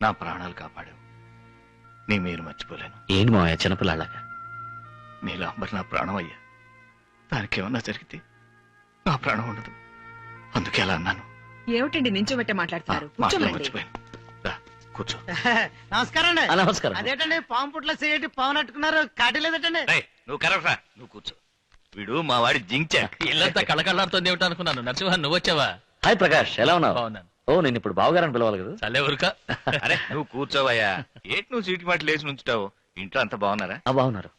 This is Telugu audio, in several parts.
నా ప్రాణాలు కాపాడావు. నీ మీరు మర్చిపోలేను. ఏంటి మావయ్య చిన్నపిల్లలాగా నీలాంబర్ నా ప్రాణం అయ్యా. దానికి ఏమన్నా జరిగితే నా ప్రాణం ఉండదు. అందుకే అలా అన్నాను. ఏమిటండి నించోబెట్టే మాట్లాడతారు మర్చిపోయాను. రా, కూర్చో. నమస్కారం అండి. ఆ, నమస్కారం. అదేటండి పాము పుట్ల చేయటి పవన్ అట్టుకున్నారు కాటి లేదటండి? రేయ్, నువ్వు కరెక్ట్ నువ్వు కూర్చో. వీడు మా వాడి జించాక్ ఇల్లంతా కళకళలాడుతుంది ఏమిటో అనుకున్నాను నరసింహ నువ్వు వచ్చావా? హాయ్ ప్రకాష్ ఎలా ఉన్నావు? బాగున్నాను. ఓ నేను ఇప్పుడు బావగారని పిలవాలి కదా. చల్లే ఊరుక. అరే నువ్వు కూర్చోవయ్యా. ఏంటి నువ్వు సీటు మాట లేచి నుంచుతావు ఇంట్లో అంత బాగున్నారా? ఆ బాగున్నారు.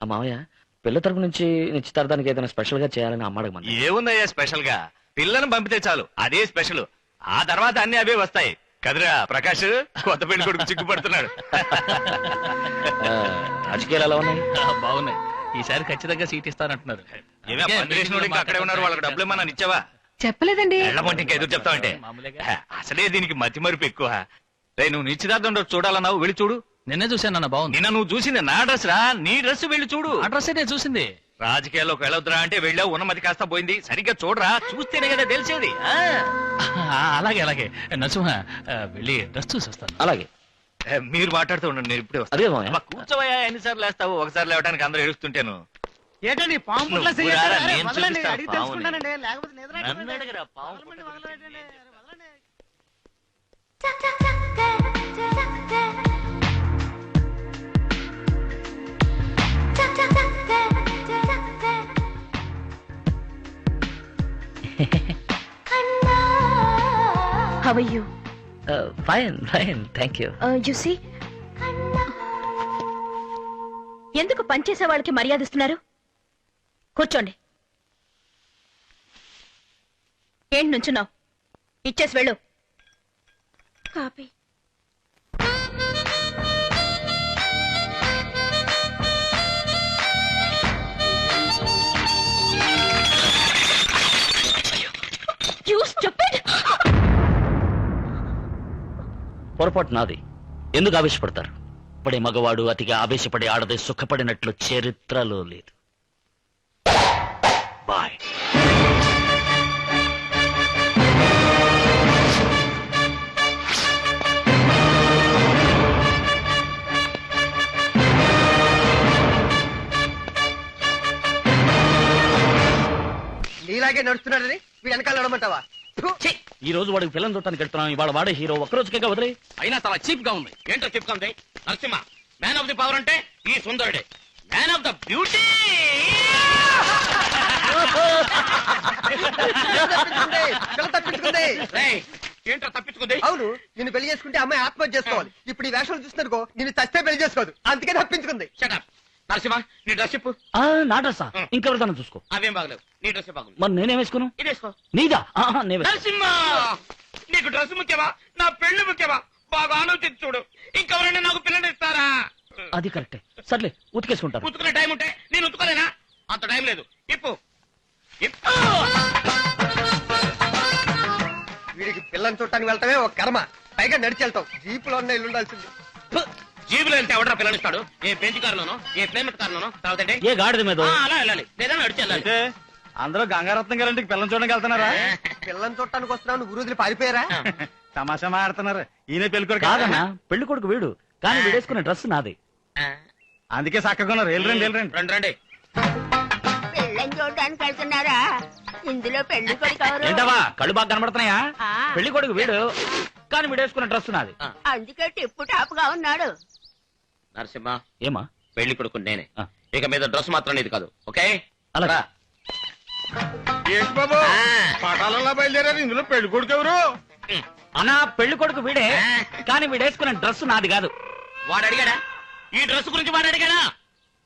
ఆ మావయ్య పిల్ల తరపు నుంచి నిశ్చితార్థానికి ఏదైనా స్పెషల్గా చేయాలని అమ్మాడు మన ఏముందయ్యా స్పెషల్గా పిల్లను పంపితే చాలు. అదే స్పెషల్. ఆ తర్వాత అన్ని అవే వస్తాయి. కదరా ప్రకాష్? కొత్త పెళ్ళి కొడుకు చిక్కుపడుతున్నాడు. రాజకీయాలు ఎలా ఉన్నాయి? బాగున్నాయి. ఈసారి ఖచ్చితంగా సీట్ ఇస్తానంటున్నారు. ఏమే ఇంకా అక్కడే ఉన్నారు వాళ్ళకి డబ్బులు ఏమన్నా ఇచ్చావా? చెప్పలేదండి. ఎళ్ళమంటే ఇంకా ఎదురు చెప్తావంటే అసలే దీనికి మతి మరుపు ఎక్కువ. రే నువ్వు నిశ్చితార్థం రోజు చూడాలన్నావు వెళ్ళి చూడు. నిన్నే చూశాను అన్న బాగుంది. నిన్న నువ్వు చూసింది నా డ్రెస్ రా నీ డ్రెస్ వెళ్ళి చూడు. అడ్రస్ నేను చూసింది. రాజకీయాల్లోకి వెళ్ళొద్దురా అంటే వెళ్ళావు ఉన్నమతి కాస్త పోయింది. సరిగ్గా చూడరా చూస్తేనే కదా తెలిసేది. ఆ. ఆ, అలాగే అలాగే. నరసింహ ఆ, వెళ్ళి డ్రెస్ చూసి వస్తాను. అలాగే. మీరు మాట్లాడుతూ ఉండండి నేను ఇప్పుడే వస్తాను. కూర్చోవయ్యా ఎన్నిసార్లు లేస్తావు? ఒకసారి లేవడానికి అందరూ ఏడుస్తుంటాను. ఏంటండి పాము పుట్ల రారా, అరే, నేను వదలండి, చూపిస్తాను అడిగి పాముని. తెలుసుకుంటానండి లేకపోతే నిద్ర నన్ను పట్టదండి. అడగరా, పాము వదలండి, పుట్ల వదలండి, వదలండి. How are you? Fine fine thank you Uh, you see? ఎందుకు పనిచేసే వాళ్ళకి మర్యాద ఇస్తున్నారు కూర్చోండి. ఏంటి నుంచున్నావు? ఇచ్చేసి వెళ్ళు. కాపీ! పొరపాటు నాది. ఎందుకు ఆవేశపడతారు? పడే మగవాడు అతిగా ఆవేశపడి ఆడదే సుఖపడినట్లు చరిత్రలో లేదు. బాయ్ నీలాగే నడుస్తున్నాడని వీడు వెనకాల నడమంటావా! ఈ రోజు వాడికి పిల్లలు చూడటానికి వెళ్తున్నాం. ఇవాళ వాడే హీరో ఒక్కరోజుకే వదిలే. అయినా చాలా చీప్గా ఉంది. ఏంటో చీప్గా ఉంది? Narasimha man of the power అంటే ఈ సుందరుడే. మ్యాన్ ఆఫ్ ద బ్యూటీ తప్పించుకుంది, తప్పించుకుంది? అవును నిన్ను పెళ్ళి చేసుకుంటే అమ్మాయి ఆత్మహత్య చేసుకోవాలి. ఇప్పుడు ఈ వేషాలు చూస్తున్నారుకో నిన్ను చస్తే పెళ్ళి చేసుకోదు. అందుకే తప్పించుకుంది. షటప్ నరసింహ నీ డ్రెస్ చెప్పు. ఆ, నా డ్రెస్సా ఇంకెవరిదాన్ని చూసుకో. అవేం బాగలేవు. నీ డ్రెస్ బాగుంది? మరి నేనేం వేసుకున్నాను ఇదేసుకో నీదా? ఆహా, నే వేసుకో. నరసింహ! నీకు డ్రెస్ ముఖ్యమా? నా పెళ్ళి ముఖ్యమా? బాగా ఆలోచించి చూడు. ఇంకెవరైనా నాకు పిల్లలు ఇస్తారా? అది కరెక్టే. సర్లే ఉతికేసుకుంటారు ఉతుకునే టైం ఉంటే నేను ఉతుకోలేనా? అంత టైం లేదు. ఇప్పు. వీడికి పిల్లని చూడటానికి వెళ్ళటమే ఒక కర్మ. పైగా నడిచి వెళ్తాం. జీపులో ఉన్న ఇల్లు ఉండాల్సింది. ఫు! జీబులో వెళ్తే ఎవడరా పిల్లలు ఇస్తాడు? ఏ బెంచ్ కారులోనో ఏ ప్లేమెట్ కారులోనో? ఏ గాడిద మీద? అలా వెళ్ళాలి లేదా నడిచి వెళ్ళాలి. అందరూ గంగారత్నం గారింటికి పిల్లలు చూడడానికి వెళ్తున్నారా? పిల్లని చూడటానికి వస్తున్నావు నువ్వు రోజులు పారిపోయారా? తమాషా మాడుతున్నారు ఈయన పెళ్ళికొడుకు కాదన్నా పెళ్ళి కొడుకు వీడు. కానీ వీడేసుకునే డ్రెస్ నాది. అందుకే చక్కగా ఉన్నారు వెళ్ళరండి వెళ్ళరండి రండి. రండి చూడడానికి వెళ్తున్నారా ఇందులో పెళ్ళి కొడుకు ఎవరు? ఏంటవా? కళ్ళు బాగా కనబడుతున్నాయా? ఆ. పెళ్ళి కొడుకు వీడు. కానీ వీడేసుకునే డ్రెస్ నాది. అందుకే టిప్పు టాప్గా ఉన్నాడు. నరసింహ ఏమా? పెళ్ళి కొడుకు నేనే. ఆ. ఇక మీద డ్రెస్ మాత్రం నీది కాదు ఓకే? అలాగా. ఏంటి బాబు? ఆ. పటాలలో బయలుదేరారు ఇందులో పెళ్ళి కొడుకు ఎవరు? అన్నా పెళ్ళి కొడుకు వీడే. కానీ వీడేసుకునే డ్రెస్ నాది కాదు. వాడు అడిగాడా? ఈ డ్రెస్ గురించి వాడు అడిగాడా?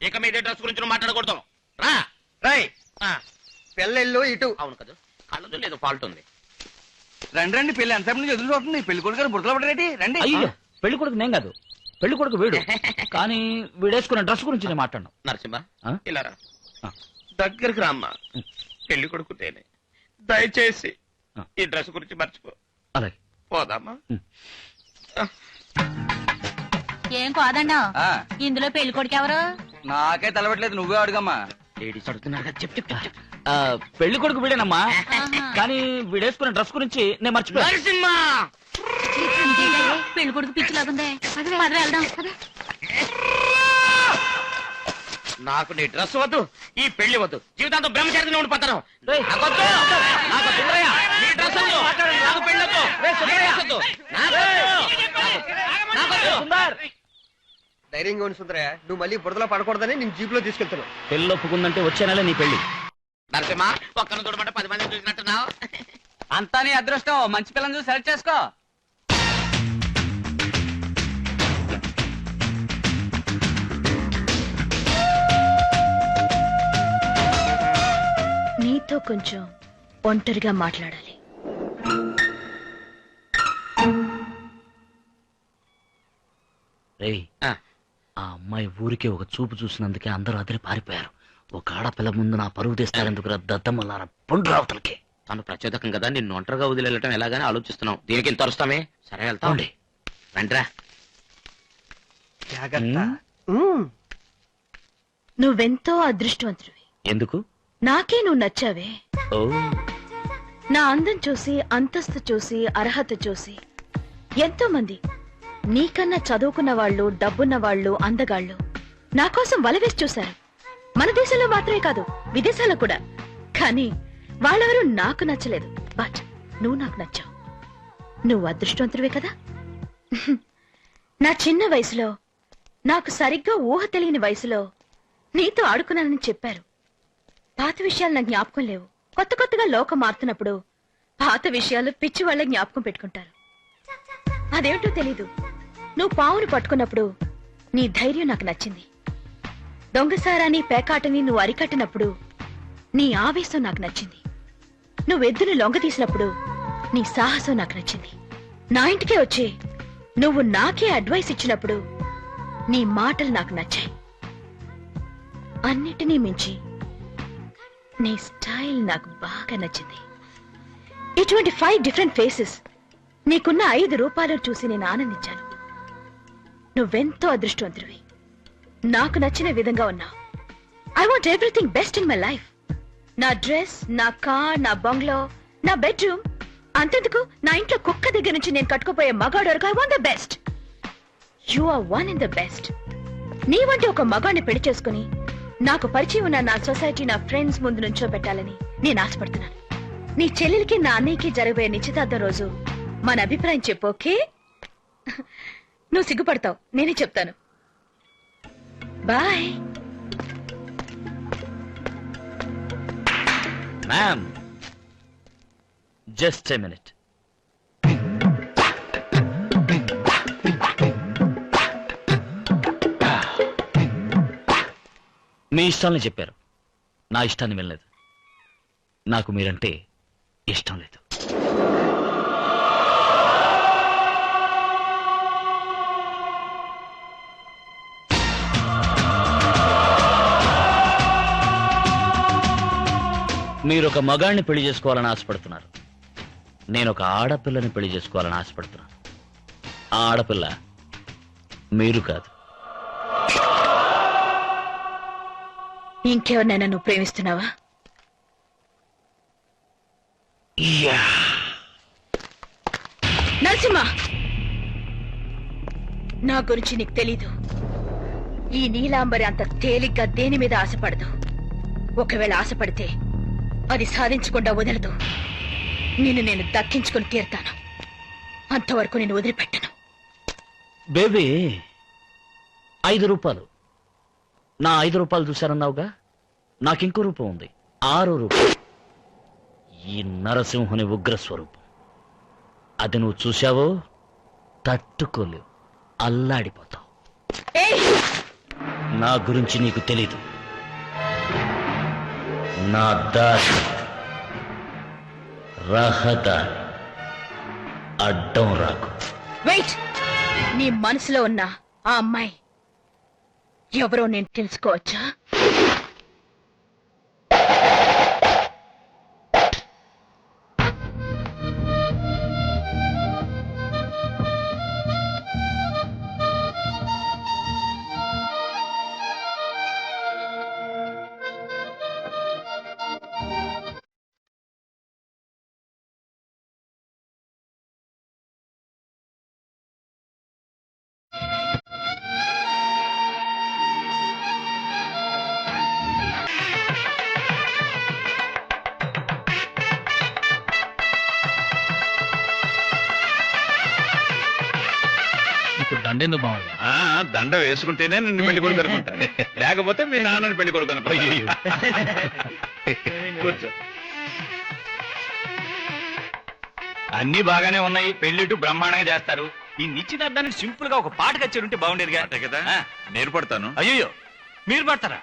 ఇక మీద డ్రెస్ గురించి నువ్వు మాట్లాడకూడదు. రా. రై ఆ, పిల్లలు ఇటు. అవును కదా. కళ్ళదు లేదు ఫాల్ట్ ఉంది. రండి రండి పెళ్ళి ఎంతసేపు నుంచి ఎదురు చూస్తుంది? పెళ్ళి కొడుకు గారు బుర్రలో పడరేటి రండి. అయ్యో పెళ్ళి కొడుకు నేను కాదు. పెళ్ళి కొడుకు వీడు. కానీ వీడేసుకునే డ్రెస్ గురించి నేను మాట్లాడను. నరసింహ? ఇలా రా. దగ్గరికి రామ్మా. పెళ్ళి కొడుకు నేనే దయచేసి. ఈ డ్రెస్ గురించి మర్చిపో. అలాగే. పోదామా? ఏం కాదన్నా? ఇందులో పెళ్ళి కొడుకు ఎవరు? నాకే తలబెట్టలేదు నువ్వే అడుగమ్మా. లేడీస్ అడుగుతున్నారు కదా చెప్పు చెప్పు చెప్పు. ఆ, పెళ్ళి కొడుకు వీడేనమ్మా. కానీ వీడేసుకునే డ్రెస్ గురించి నేను మర్చిపోయాను. నరసింహ! పెళ్ళి కొడుకు పిచ్చి లాగుందే పద వెళ్దాం నాకు నీ డ్రెస్ వద్దు ఈ పెళ్ళి వద్దు. జీవితాంతం బ్రహ్మచారిగా ఉండిపోతాను. నాకొద్దు. నాకు సుందరయ్య, నీ డ్రెస్ వద్దు. నాకు పెళ్ళి వద్దు. నీ డ్రెస్ వద్దు. నాకొద్దు. నాకొద్దు. ధైర్యంగా ఉండి సుందరయ్య. నువ్వు మళ్ళీ బురదలో పడకూడదని నేను జీప్లో తీసుకెళ్తున్నావు పెళ్ళి ఒప్పుకుందంటే వచ్చే నెల నీ పెళ్ళి. నరసింహ ఒక్కను చూడమంటే పది మంది చూసినట్టున్నావు. అంతా నీ అదృష్టం. మంచి పిల్లని చూసి సెలెక్ట్ చేసుకో. నీతో కొంచెం ఒంటరిగా మాట్లాడాలి. ఆ అమ్మాయి ఊరికే ఒక చూపు చూసినందుకే అందరూ అదిరి పారిపోయారు. ఒక ఆడపిల్ల ముందు నా పరువు తీస్తారెందుకు దద్దమ్మలారా పండు రావతలకి తను ప్రచోదకం కదా నిన్ను ఒంటరిగా వదిలేయటం ఎలాగని ఆలోచిస్తున్నావు. దీనికి ఇంత అరుస్తామే? సరే వెళ్తాం. రండిరా జాగ్రత్త. ఉమ్. నువ్వెంతో అదృష్టవంతుడివి. ఎందుకు? నాకే నువ్వు నచ్చావే. ఓ. నా అందం చూసి అంతస్తు చూసి అర్హత చూసి ఎంతో మంది నీకన్నా చదువుకున్న వాళ్ళు డబ్బున్న వాళ్ళు అందగాళ్ళు నా కోసం వలవేసి చూశారు. మన దేశంలో మాత్రమే కాదు విదేశాల్లో కూడా. కానీ వాళ్ళెవరూ నాకు నచ్చలేదు. బట్ నువ్వు నాకు నచ్చావు. నువ్వు అదృష్టవంతుడివే కదా? నా చిన్న వయసులో నాకు సరిగ్గా ఊహ తెలియని వయసులో నీతో ఆడుకున్నానని చెప్పారు. పాత విషయాలు నా జ్ఞాపకం లేవు. కొత్త కొత్తగా లోకం మారుతున్నప్పుడు పాత విషయాలు పిచ్చి వాళ్ళ జ్ఞాపకం పెట్టుకుంటారు. అదేమిటో తెలీదు. నువ్వు పావును పట్టుకున్నప్పుడు నీ ధైర్యం నాకు నచ్చింది. దొంగసారాని పేకాటని నువ్వు అరికట్టినప్పుడు నీ ఆవేశం నాకు నచ్చింది. నువ్వు ఎద్దును లొంగ తీసినప్పుడు నీ సాహసం నాకు నచ్చింది. నా ఇంటికే వచ్చి నువ్వు నాకే అడ్వైస్ ఇచ్చినప్పుడు నీ మాటలు నాకు నచ్చాయి. అన్నిటినీ మించి నీ స్టైల్ నాకు బాగా నచ్చింది. ఇటువంటి ఫైవ్ డిఫరెంట్ ఫేసెస్ నీకున్న ఐదు రూపాయలు చూసి నేను ఆనందించాను. నువ్వెంతో అదృష్టవంతుడివి. నాకు నచ్చిన విధంగా ఉన్నా. I want everything best in my life నా డ్రెస్ నా కార్ నా బంగ్లో నా బెడ్రూమ్. అంతెందుకు? నా ఇంట్లో కుక్క దగ్గర నుంచి నేను కట్టుకుపోయే మగాడు వరకు I want the best you are one in the best నీ వంటి ఒక మగాడిని పెళ్ళి చేసుకుని నాకు పరిచయం ఉన్న నా సొసైటీ నా ఫ్రెండ్స్ ముందు నుంచో పెట్టాలని నేను ఆశపడుతున్నాను. నీ చెల్లెలికి నా అన్నయ్యకి జరగబోయే నిశ్చితార్థం రోజు మన అభిప్రాయం చెప్పు ఓకే? నువ్వు సిగ్గుపడతావు నేనే చెప్తాను. Bye ma'am just a minute మీ ఇష్టాలని చెప్పారు. నా ఇష్టాన్ని వినలేదు. నాకు మీరంటే ఇష్టం లేదు. మీరు ఒక మగాడిని పెళ్ళి చేసుకోవాలని ఆశపడుతున్నారు. నేను ఒక ఆడపిల్లని పెళ్ళి చేసుకోవాలని ఆశపడుతున్నాను. ఆ ఆడపిల్ల మీరు కాదు. ఇంకెవరినైనా నువ్వు ప్రేమిస్తున్నావా? నరసింహ! నా గురించి నీకు తెలీదు. ఈ నీలాంబరి అంత తేలిగ్గా దేని మీద ఆశపడదు. ఒకవేళ ఆశపడితే అది సాధించకుండా వదలదు. నిన్ను నేను దక్కించుకుని తీరుతాను. అంతవరకు నేను వదిలిపెట్టను. బేబీ ఐదు రూపాయలు నా ఐదు రూపాయలు చూశారన్నావుగా నాకింకో రూపం ఉంది. ఆరు రూపం. ఈ నరసింహుని ఉగ్ర స్వరూపం అది నువ్వు చూశావో? తట్టుకోలేవు. అల్లాడిపోతావు. నా గురించి నీకు తెలీదు. నా దారి రహదారి అడ్డం రాకు. వెయిట్! నీ మనసులో ఉన్న ఆ అమ్మాయి ఎవరో నేను తెలుసుకోవచ్చా? దండెందుకు ఆ, దండ వేసుకుంటేనే నిన్ను పెళ్ళి కొడుకు అనుకుంటా లేకపోతే మీ నాన్నని పెళ్ళి కొడుకు. కూర్చో. అన్ని బాగానే ఉన్నాయి. పెళ్ళిట్టు బ్రహ్మాండంగా చేస్తారు. ఈ నిశ్చితార్థానికి సింపుల్గా ఒక పాట కచ్చేది ఉంటే బాగుండేదిగా కదా? నేను పడతాను. అయ్యో మీరు పడతారా?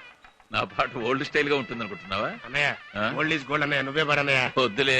నా పాట ఓల్డ్ స్టైల్గా ఉంటుంది అనుకుంటున్నావా అన్నయ్య ఆ? ఓల్డ్ ఈజ్ గోల్డ్ అన్నయ్య. నువ్వే పడన్నయ్య వద్దులే.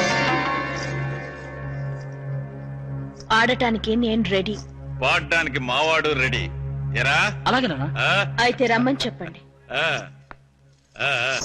ఆడటానికి నేను రెడీ పాడడానికి మావాడు రెడీ ఎరా అలాగేనా ఆ? అయితే రమ్మని చెప్పండి ఆ. ఆ, ఆ.